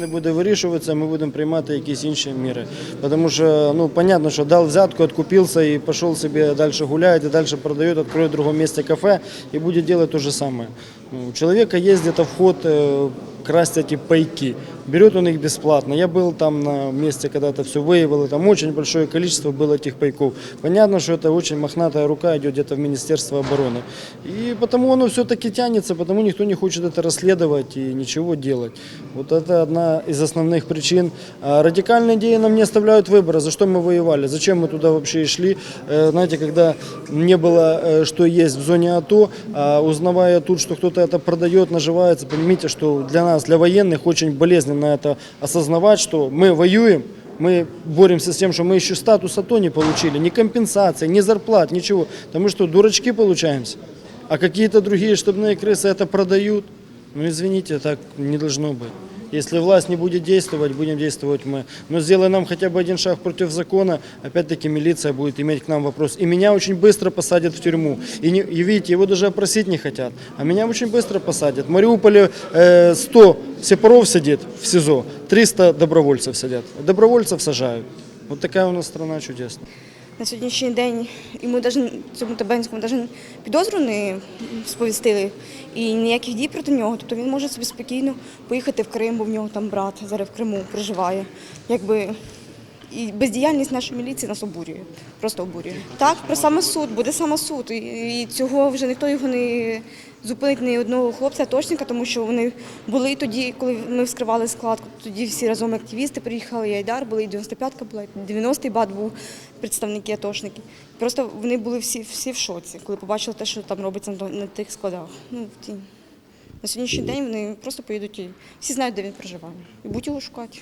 не буде вирішуватися, ми будемо приймати якісь інші міри. Тому що, ну, понятно, що дав взятку, відкупився і пошел себе далі гуляет, і далі продает, откроет в другому місці кафе і будет делать то же самое. Ну, У чоловіка есть где-то вход красять красть эти пайки. Берет он их бесплатно. Я был там на месте, когда-то все выявил, там очень большое количество было этих пайков. Понятно, что это очень мохнатая рука идет где-то в Министерство обороны. И потому оно все-таки тянется, потому никто не хочет это расследовать и ничего делать. Вот это одна из основных причин. А радикальные идеи нам не оставляют выбора, за что мы воевали, зачем мы туда вообще и шли. Э, Знаете, когда не было, э, что есть в зоне АТО, а узнавая тут, что кто-то это продает, наживается, поймите, что для нас, для военных, очень болезненно это осознавать, что мы воюем, мы боремся с тем, что мы еще статус АТО не получили, ни компенсации, ни зарплат, ничего. Потому что дурачки получаемся. А какие-то другие штабные крысы это продают. Ну, извините, так не должно быть. Если власть не будет действовать, будем действовать мы. Но сделай нам хотя бы один шаг против закона, опять-таки милиция будет иметь к нам вопрос. И меня очень быстро посадят в тюрьму. И, не, и видите, его даже опросить не хотят. А меня очень быстро посадят. В Мариуполе э, 100 сепаров сидит в СИЗО, 300 добровольцев сидят. Добровольцев сажают. Вот такая у нас страна чудесная. На сьогоднішній день йому даже, цьому Табенському навіть підозру не сповістили і ніяких дій проти нього. Тобто він може собі спокійно поїхати в Крим, бо в нього там брат зараз в Криму проживає. Якби і бездіяльність нашої міліції нас обурює, просто обурює. Так, про самосуд, буде самосуд. І, і цього вже ніхто його не зупинить ні одного хлопця, точника, тому що вони були тоді, коли ми вскривали склад, тоді всі разом активісти приїхали, і Айдар були, і 95-ка була, і 90-й бат був представники атошники. Просто вони були всі, всі в шоці, коли побачили те, що там робиться на, тих складах. Ну, в ті. На сьогоднішній день вони просто поїдуть і всі знають, де він проживає. І будуть його шукати.